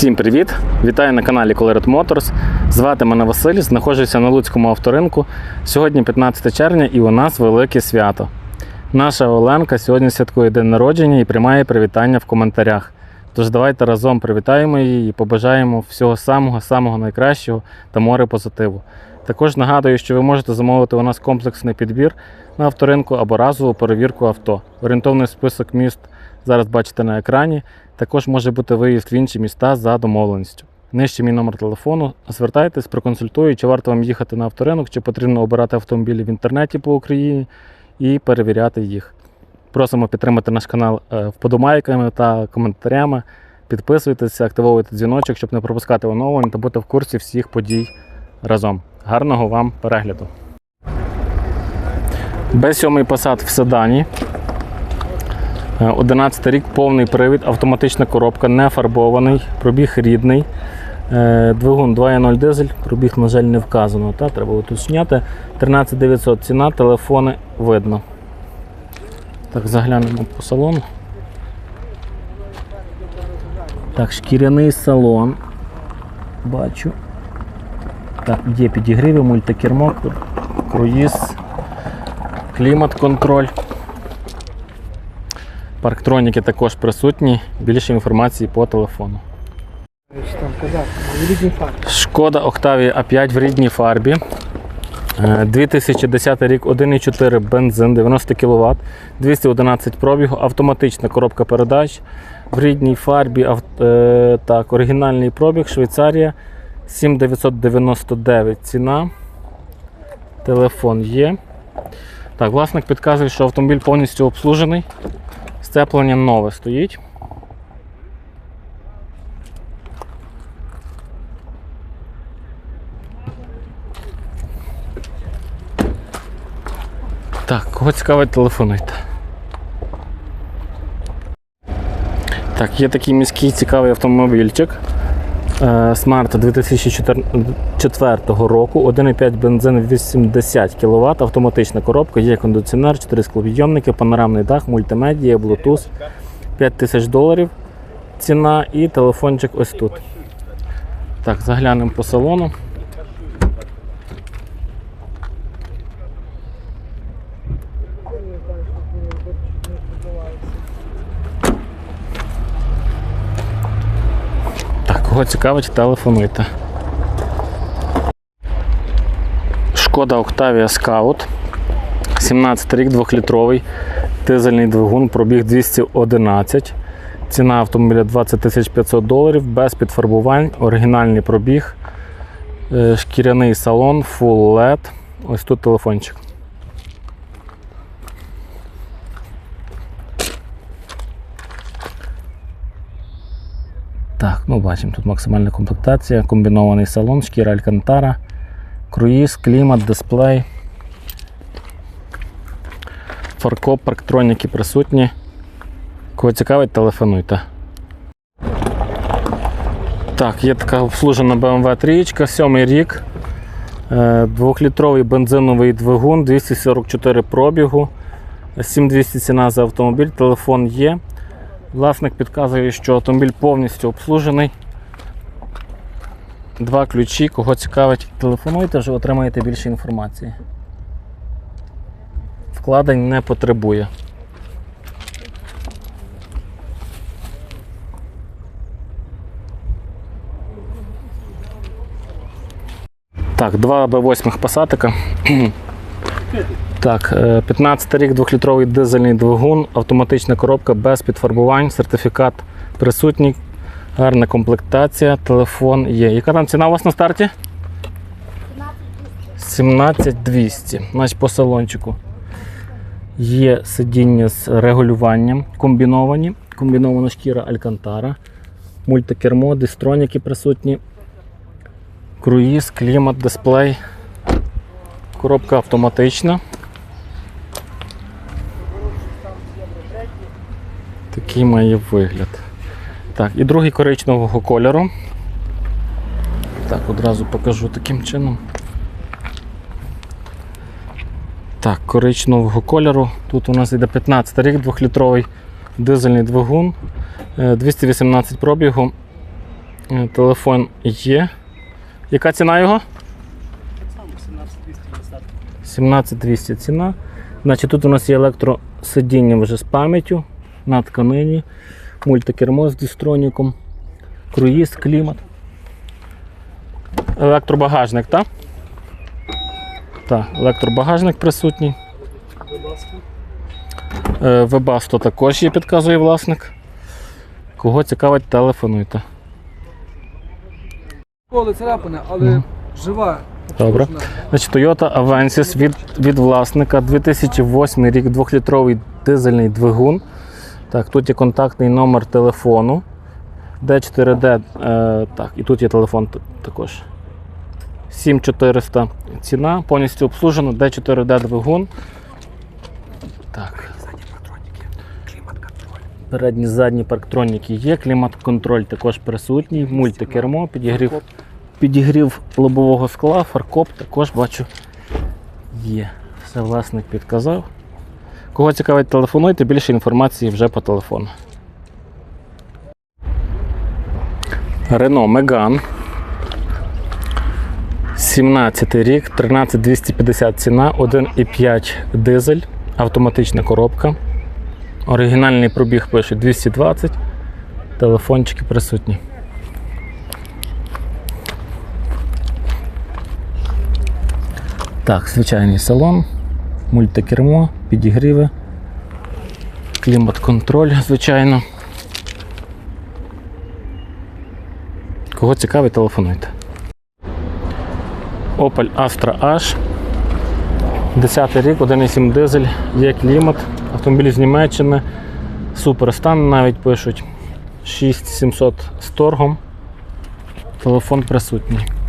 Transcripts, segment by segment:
Всім привіт! Вітаю на каналі Colored Motors. Звати мене Василь, знаходжуся на Луцькому авторинку. Сьогодні 15 червня і у нас велике свято. Наша Оленка сьогодні святкує день народження і приймає привітання в коментарях. Тож давайте разом привітаємо її і побажаємо всього самого самого найкращого та море позитиву. Також нагадую, що ви можете замовити у нас комплексний підбір на авторинку або разову перевірку авто. Орієнтовний список міст зараз бачите на екрані. Також може бути виїзд в інші міста за домовленістю. Нижче мій номер телефону. Звертайтесь, проконсультую, чи варто вам їхати на авторинок, чи потрібно обирати автомобілі в інтернеті по Україні і перевіряти їх. Просимо підтримати наш канал е, вподобайками та коментарями. Підписуйтесь, активовуйте дзвіночок, щоб не пропускати оновлень та бути в курсі всіх подій разом. Гарного вам перегляду! Б7 Passat в седані. Е, 11 рік, повний привід, автоматична коробка, не фарбований, пробіг рідний. Е, Двигун 2.0 дизель, пробіг, на жаль, не вказано. Та, треба уточняти. 13900 ціна, телефони видно. Так, заглянемо по салону. Так, шкіряний салон. Бачу. Так, є підігріви, мультикермо, круїз, клімат-контроль. Парктроніки також присутні. Більше інформації по телефону. Фарбі. Шкода Octavia A5 в рідній фарбі. Е, 2010 рік 1,4 бензин, 90 кВт, 211 пробігу, автоматична коробка передач. В рідній фарбі е, так, оригінальний пробіг, Швейцарія 7999 ціна. Телефон є. Так, власник підказує, що автомобіль повністю обслужений. Сцеплення нове стоїть. Так, кого цікавить, телефонуйте. Так, є такий міський цікавий автомобільчик. Е, Smart 2004 року, 1,5 бензин 80 кВт, автоматична коробка, є кондиціонер, 4 склопідйомники, панорамний дах, мультимедія, Bluetooth, 5 тисяч доларів ціна і телефончик ось тут. Так, заглянемо по салону. Так, кого цікавить, телефонуйте. Шкода Octavia Scout. 17 рік, 2-літровий. Дизельний двигун, пробіг 211. Ціна автомобіля 20 500 доларів, без підфарбувань, оригінальний пробіг, е, шкіряний салон, Full LED. Ось тут телефончик. Так, ну бачимо, тут максимальна комплектація, комбінований салон, шкіра Алькантара, круїз, клімат, дисплей. Фаркоп, парктроніки присутні. Кого цікавить, телефонуйте. Так, є така обслужена BMW 3, 7 рік. Е, Двохлітровий бензиновий двигун, 244 пробігу, 7200 ціна за автомобіль, телефон є. Власник підказує, що автомобіль повністю обслужений. Два ключі. Кого цікавить, телефонуйте, вже отримаєте більше інформації. Вкладень не потребує. Так, два Б8 пасатика. Так, е, 15 рік, 2-літровий дизельний двигун, автоматична коробка без підфарбувань, сертифікат присутній, гарна комплектація, телефон є. Яка там ціна у вас на старті? 17200. Значить по салончику. Є сидіння з регулюванням, комбіновані, комбінована шкіра Алькантара, мультикермо, дистроніки присутні, круїз, клімат, дисплей. Коробка автоматична. Такий має вигляд. Так, і другий коричневого кольору. Так, одразу покажу таким чином. Так, коричневого кольору. Тут у нас йде 15 рік, 2-літровий дизельний двигун, е, 218 пробігу, Е, Телефон є. Яка ціна його? 17200 ціна. Значить, тут у нас є електросидіння вже з пам'яттю на тканині, мультикермо з дистроніком, круїз, клімат. Електробагажник, так? Так, електробагажник присутній. Е, Вебасто також є, підказує власник. Кого цікавить, телефонуйте. Коли царапина, але Мгм. жива. Добре. Значить, Toyota Avensis від, від власника 2008 рік, 2-літровий дизельний двигун. Так, тут є контактний номер телефону. D4D. Е, так, і тут є телефон також. 7400 ціна, повністю обслужено, D4D двигун. Так. Передні задні парктроніки є, клімат-контроль також присутній, мультикермо, підігрів Підігрів лобового скла, фаркоп також бачу є. Все власник підказав. Кого цікавить, телефонуйте, більше інформації вже по телефону. Рено Меган. 17 рік, 13250 ціна, 1,5 дизель, автоматична коробка. Оригінальний пробіг пише 220. Телефончики присутні. Так, звичайний салон, мультикермо, підігріви, клімат-контроль, звичайно. Кого цікавить, телефонуйте. Opel Astra H. 10 рік, 1,7 дизель, є клімат, автомобіль з Німеччини, супер стан навіть пишуть. 6700 з торгом. Телефон присутній.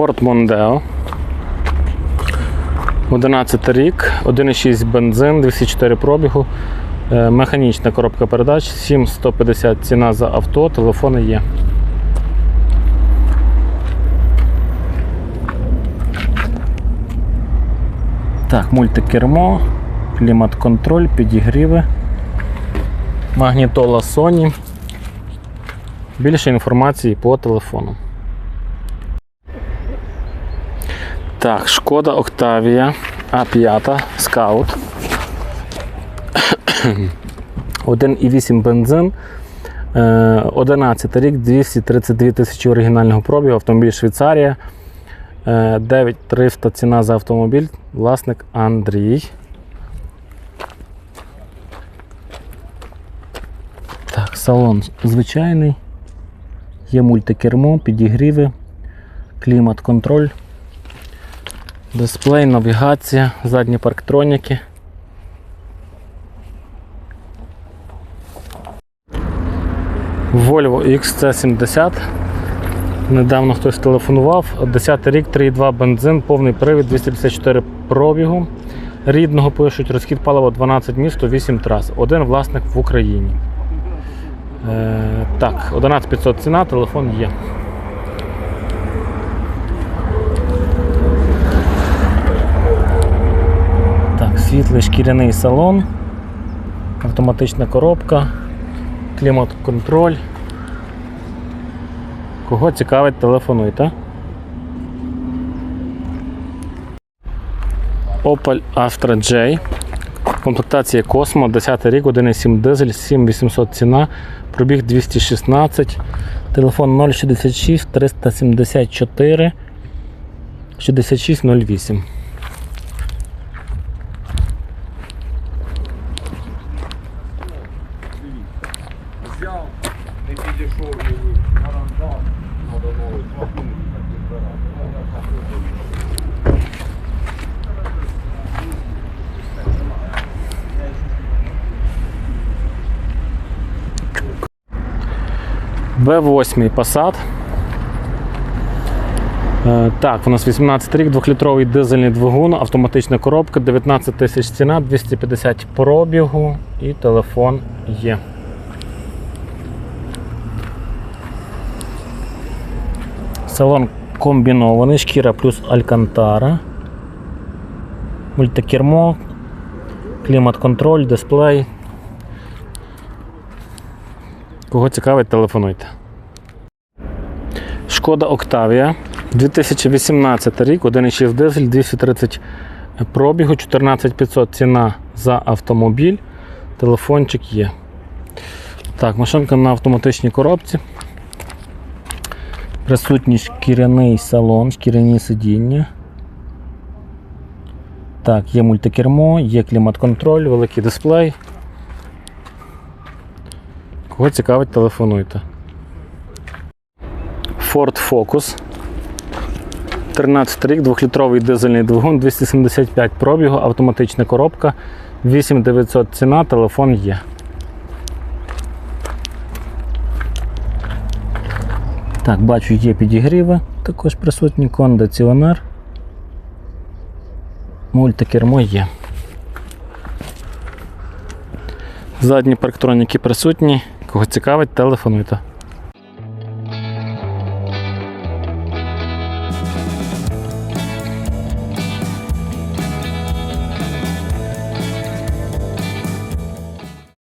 Ford Mondeo. 11 рік, 1,6 бензин, 204 пробігу, е, механічна коробка передач, 7150 ціна за авто, телефони є. Так, мультикермо, клімат-контроль, підігріви, магнітола Sony. Більше інформації по телефону. Так, шкода Октавія А5 Скаут. 1,8 бензин. Е, 11 рік, 232 тисячі оригінального пробігу, автомобіль Швейцарія. Е, 9300 ціна за автомобіль, власник Андрій. Так, салон звичайний. Є мультикермо, підігріви, клімат-контроль. Дисплей, навігація, задні парктроніки. Volvo XC70. Недавно хтось телефонував. 10 рік, 3,2 бензин, повний привід, 254 пробігу. Рідного пишуть, розхід палива 12 місто, 8 трас. Один власник в Україні. Е, так, 11500 ціна, телефон є. Так, світлий шкіряний салон, автоматична коробка, клімат-контроль. Кого цікавить, телефонуйте. Opel Astra J. Комплектація Cosmo, 10 рік, 1,7 дизель, 7800 ціна, пробіг 216, телефон 066 374 6608. В8 Passat. Е, Так, у нас 18 рік, 2-літровий дизельний двигун, автоматична коробка, 19 тисяч ціна, 250 пробігу і телефон є. Салон комбінований, шкіра плюс алькантара. Мультикермо, клімат-контроль, дисплей. Кого цікавить, телефонуйте. Шкода Октавія. 2018 рік, 1,6 дизель, 230 пробігу, 14500 ціна за автомобіль. Телефончик є. Так, машинка на автоматичній коробці. Присутній шкіряний салон, шкіряні сидіння. Так, є мультикермо, є клімат-контроль, великий дисплей. Кого цікавить, телефонуйте. Ford Focus. 13 рік, 2-літровий дизельний двигун, 275 пробігу, автоматична коробка, 8900 ціна, телефон є. Так, бачу, є підігріви, також присутні кондиціонер. Мультикермо є. Задні парктроніки присутні. Кого цікавить, телефонуйте.